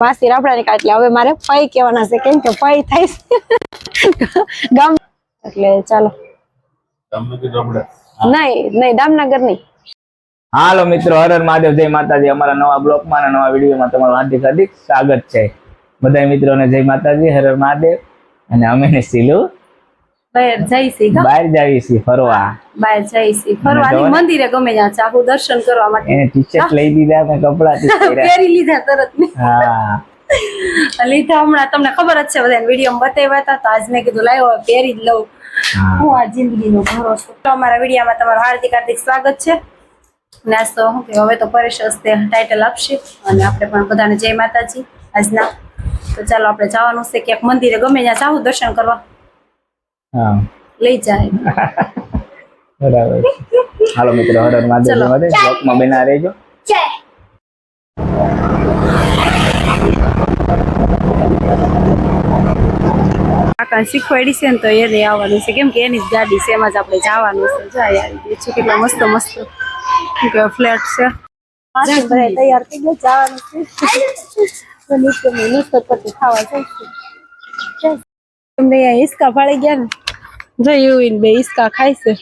માસી રાફડાની કાટલે. હવે મારે ફઈ કહેવાના છે. કેમ કે ફઈ થાય ગામ એટલે ચાલો. નહીં નહીં દામનગરની હાલો મિત્રો હરર મહાદેવ જય માતાજી. અમારા નવા બ્લોગમાં અને નવા વિડીયોમાં તમારું હાર્દિક હાર્દિક સ્વાગત છે. બધા મિત્રોને જય માતાજી હરર મહાદેવ. અને અમે ને સીલું બહાર જઈ છે બહાર છીએ ફરવા. બહાર જઈ છે ફરવાની મંદિરે ગમે ત્યાં ચાહું દર્શન કરવા માટે. એને ટીશર્ટ લઈ લીધા મેં કપડા પહેરી લીધા તરત ને. હા. લીધા હમણાં. તમને ખબર જ છે બધાને વીડિયો બતાવ્યા હતા. તો આજ મેં કીધું લાવ્યો પહેરી જ લઉં. હું. આ જિંદગીનો ભરોસો તો અમારા વિડીયોમાં તમારું હાર્દિક હાર્દિક સ્વાગત છે. નાસ્તો શું કે હવે તો પરેશ હસ્તે ટાઇટલ આપશે. અને આપણે પણ બધાને જય માતાજી. આજના. તો ચાલો આપણે જવાનું છે ક્યાંક મંદિરે ગમે ત્યાં જાવું દર્શન કરવા. હા. લઈ જાય. બરાબર હાલો મિત્રો હરર મહાદેવ ચલો. જય માતાજી બ્લોગમાં બના રહેજો. કાકા શીખવાડી છે ને તો એને આવવાનું છે. કેમ કે એની જ ગાડી છે એમાં જ આપણે જવાનું છે. જાય આવી છે કેટલો મસ્ત મસ્ત ફ્લેટ છે. તૈયાર થઈ ગયો જવાનું છે. નીચે નીચે પરથી ખાવા જઈશું. તમને અહીંયા હિસકા ફાળી ગયા ને. જોયું બે ઈસકા ખાય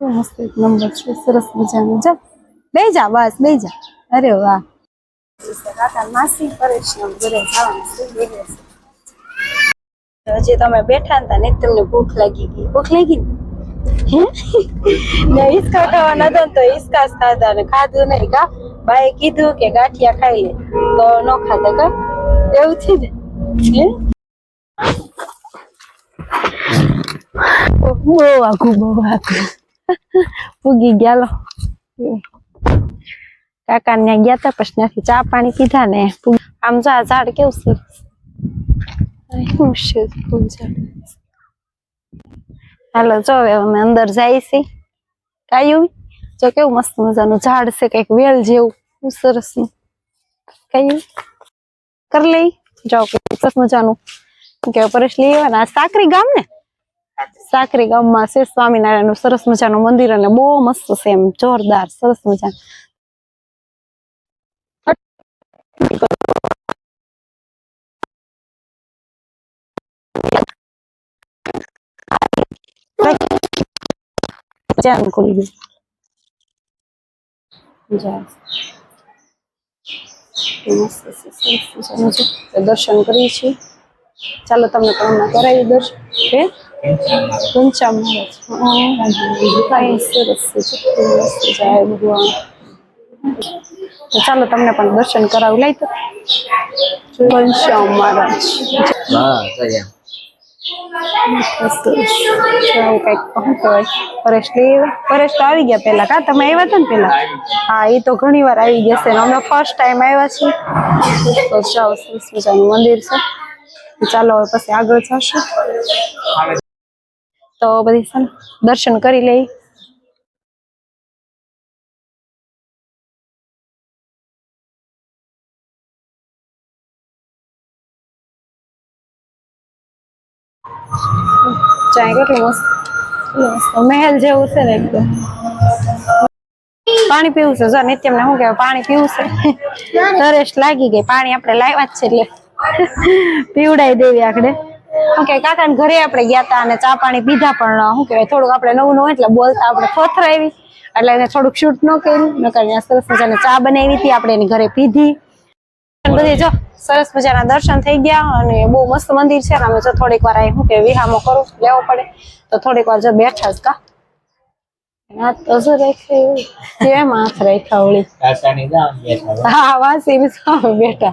મસ્ત નંબર છે, સરસ મજાનું. જા બે જા, બસ, બે જા. અરે વાહ. માસી હજી તમે બેઠા હતા ને તમને ભૂખ લાગી ગઈ. ભૂખ લાગી ને? ને ખાવાના ખાવા ને તો હિસકા જ ખાધા ને ખાધું નહીં કા? બાએ કીધું કે ગાંઠિયા ખાઈ લે. તો ન ખાધા કા? એવું છે ને? બહુ આખું બહુ આઘું પૂગી ગયા લો કાકા ને ગયા હતા પછી ત્યાંથી ચા પાણી પીધા ને આમ જો આ ઝાડ કેવું છે હાલો જો હવે અમે અંદર જાય છે કાયું જો કેવું મસ્ત મજાનું ઝાડ છે કંઈક વેલ જેવું સરસ કયું કર લઈ જાઓ સરસ મજાનું કે પરેશ લઈ આવ્યા આ સાકરી ગામ ને સાકરી ગામમાં છે સ્વામિનારાયણનું સરસ મજાનું મંદિર અને બહુ મસ્ત છે એમ, જોરદાર, સરસ મજા. દર્શન કરીએ છીએ. ચાલો તમને કરાવી દર્શન હા, સરસ છે જાય ભગવાન તો ચાલો તમને પણ દર્શન કરાવી લઈ તો ઘનશ્યામ મહારાજ પરેશ પરેશ તો આવી ગયા પેલા કા તમે આવ્યા હતા ને પેલા હા એ તો ઘણી વાર આવી ગયા છે અમે ફર્સ્ટ ટાઈમ આવ્યા છીએ તો જાઓ સરસ મજાનું મંદિર છે ચાલો હવે પછી આગળ જશું તો બધી દર્શન કરી લઈ. ચાય કેટલું મહેલ જેવું છે ને એકદમ. પાણી પીવું છે, જો નિત્યમ ને શું કેવાય પાણી પીવું છે. તરેશ લાગી ગઈ, પાણી આપણે લાવ્યા જ છે એટલે. પીવડાવી દેવી આપણે શું કે કાકા ને ઘરે આપણે ગયા હતા અને ચા પાણી પીધા પણ, શું કહેવાય, થોડુંક આપણે નવું નવું એટલે બોલતા આપણે આવી. એટલે એને થોડુંક શૂટ ન કર્યું, નકર સરસ મજાની ચા બનાવી હતી, આપણે એની ઘરે પીધી. બધી જો, સરસ મજાના દર્શન થઈ ગયા અને બહુ મસ્ત મંદિર છે અમે જો થોડીક વાર અહીં, શું કે વિહામો કરું, લેવો પડે. તો થોડીક વાર જો બેઠા જ કા. હાથ તો શું રાખ્યું? કેમ હાથ રાખ્યા ઓળી બેઠા હા. માસી સામે બેઠા.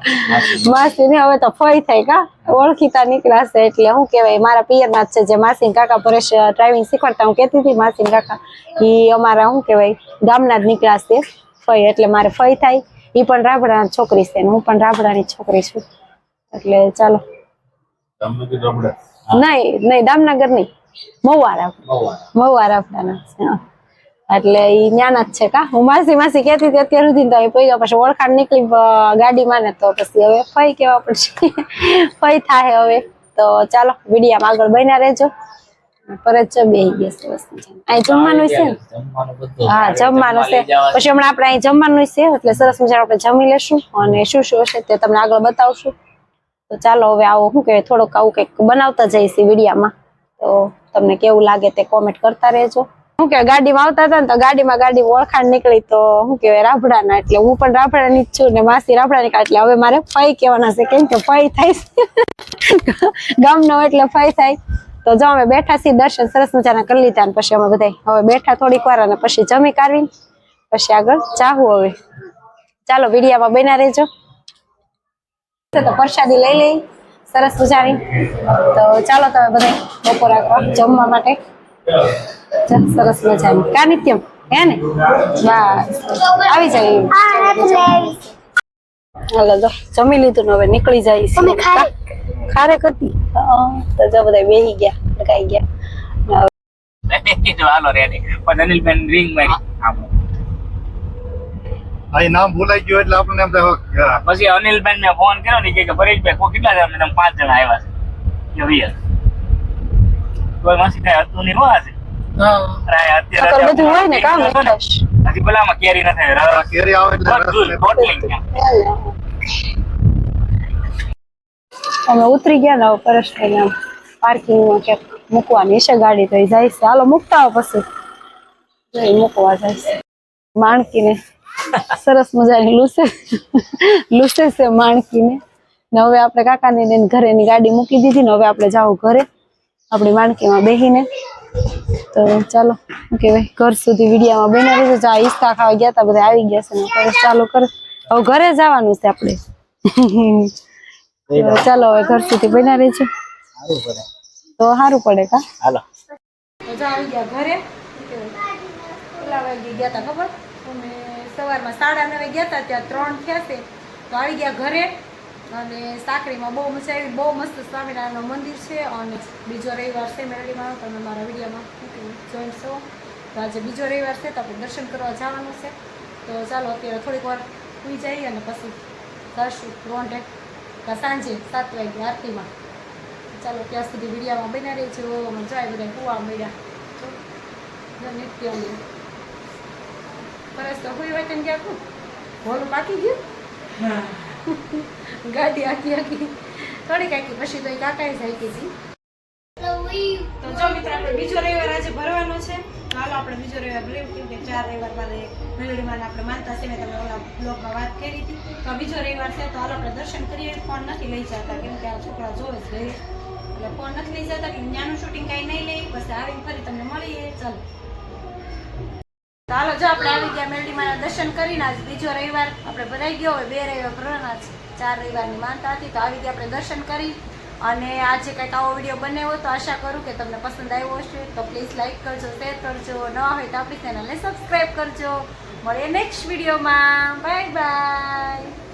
માસી ને હવે તો ફઈ થાય કા? ઓળખીતા નીકળાશે એટલે હું કહેવાય મારા પિયર ના જ છે જે માસી કાકા પરેશ ડ્રાઇવિંગ શીખવાડતા હું કહેતી હતી માસી કાકા ઈ અમારા શું કહેવાય ગામના જ નીકળાશે ફઈ એટલે મારે ફઈ થાય. એ પણ રાબડાની છોકરી છે હું પણ રાબડાની છોકરી છું. એટલે ચાલો. નહીં નહીં દામનગર નહીં મહુવા રાબડા. મહુવા રાબડાના છે હા. એટલે ઈ જ્ઞાન જ છે કા? હું માસી માસી કહેતી હતી અત્યાર સુધી તો અહીં પૈસા પછી ઓળખાણ નીકળી ગાડીમાં ને તો પછી હવે ફઈ કેવા પડશે. ફઈ થાય હવે. તો ચાલો વિડીયામાં આગળ બન્યા રહેજો. પરત જ બેહી ગયા છે અહીં જમવાનું છે? હા જમવાનું છે. પછી હમણાં આપણે અહીં જમવાનું છે એટલે સરસ મજાનું આપણે જમી લેશું. અને શું શું હશે તે તમને આગળ બતાવશું. તો ચાલો હવે આવો શું કહેવાય થોડોક આવું કંઈક બનાવતા જઈશી વિડીયામાં. તો તમને કેવું લાગે તે કોમેન્ટ કરતા રહેજો. શું કહેવાય ગાડીમાં આવતા હતા ને તો ગાડીમાં ગાડી ઓળખાણ નીકળી તો શું કહેવાય રાભડાના એટલે હું પણ રાભડાની જ છું ને માસી રાભડાની કા, એટલે હવે મારે ફઈ કહેવાના છે, કેમ કે ફઈ થાય ગામનો એટલે ફઈ થાય. તો જો અમે બેઠા છીએ, દર્શન સરસ મજાના કરી લીધા ને પછી અમે બધા હવે બેઠા થોડીક વાર અને પછી જમી કાઢવી પછી આગળ જાહું હવે. ચાલો, વિડીયામાં બેના રહેજો. તો પ્રસાદી લઈ લઈ, સરસ મજાની. તો ચાલો તમે બધા બપોરા જમવા માટે. સરસ મજાની. કા નિત્યમ હે ને? બસ આવી જાય હાલો જો જમી લીધું ને હવે નીકળી જાય ખારેક? ખારેક હતી તો જો બધા બેહી ગયા લગાઈ ગયા. હાલો રેડી પણ અનિલબેન રિંગ મારી. અહીં નામ ભૂલાઈ ગયું એટલે આપણને એમ થાય પછી અનિલબેન ને ફોન કર્યો ને કે કે પરેશભાઈ કોઈ કેટલા જણા તમે પાંચ જણા આવ્યા છે. કે કોઈ માસી કઈ હતું નહીં હો આજે. અરે આ અત્યારે બધું હોય ને કામ હજી પેલામાં કેરી નથી આ કેરી આવે એટલે બોટલિંગ અમે ઉતરી ગયા ને હવે પરેશભાઈને આમ પાર્કિંગમાં ક્યાંક મૂકવાની છે ગાડી તો એ જાય છે. હાલો મૂકતા આવો પછી. મૂકવા જાય છે. માણકીને. સરસ મજાની લૂસે. લૂસે છે માણકીને. ને હવે આપણે કાકાની ને ઘરે એની ગાડી મૂકી દીધી ને હવે આપણે જાવ ઘરે. આપણી માણકીમાં બેહીને. તો ચાલો કે ભાઈ ઘર સુધી વિડીયામાં બની રહેજો. જા ઈસ્કા ખાવા ગયા હતા બધા આવી ગયા છે ને હવે ચાલો કરે હવે ઘરે જવાનું છે આપણે. ચાલો હવે ઘર સુધી બન્યા રહેજો. તો સારું પડે કા? હાલો. આવી ગયા ઘરે. કેટલા વાગે ગયા હતા ખબર? અમે સવારમાં સાડા નવે ગયા હતા ત્યાં ત્રણ થયા છે. તો આવી ગયા ઘરે. અને સાંકળીમાં બહુ મજા આવી, બહુ મસ્ત સ્વામિનારાયણનું મંદિર છે અને બીજો રવિવાર છે મેરડીમાં તમે મારા વિડીયોમાં જોઈન છો તો આજે બીજો રવિવાર છે, તો આપણે દર્શન કરવા જવાનું છે. તો ચાલો અત્યારે થોડીક વાર સુઈ જઈએ અને પછી કરશું રોંઢે. કાં સાંજે સાત વાગે આરતીમાં. ચાલો ત્યાં સુધી વિડીયામાં બન્યા રહેજો. મજા આવી બધા કુવા મળ્યા. નિત્ય પરસ તો હુઈ વચન ગયા ભોલું પાકી ગયું? ગાડી આખી આખી. થોડીક આખી પછી તો કાકાએ જ હતી. તો ચાર રવિવાર બાદ મેલોડીમાં આપણે માનતા છે મેં તમે ઓલા બ્લોગમાં વાત કરી હતી. તો બીજો રવિવાર છે, તો હાલો આપણે દર્શન કરીએ. ફોન નથી લઈ જતા કેમ આ છોકરા જોવે છે એટલે ફોન નથી લઈ જતા શૂટિંગ કાંઈ નહીં લઈ. પછી આવીને ફરી તમને મળીએ. ચાલો. હાલો, જો આપણે આવી ગયા મેલડીમાં દર્શન કરીને, આજ બીજો રવિવાર આપણે ભરાઈ ગયો હોય, બે રવિવાર ભરવાના છે, ચાર રવિવારની માનતા હતી, તો આવી ગયા આપણે દર્શન કરી. અને આજે કંઈક આવો વીડિયો બનાવ્યો, તો આશા કરું કે તમને પસંદ આવ્યો હશે. તો પ્લીઝ લાઈક કરજો શેર કરજો. ન હોય તો આપણી ચેનલને સબસ્ક્રાઈબ કરજો. મળીએ નેક્સ્ટ વિડીયોમાં. Bye bye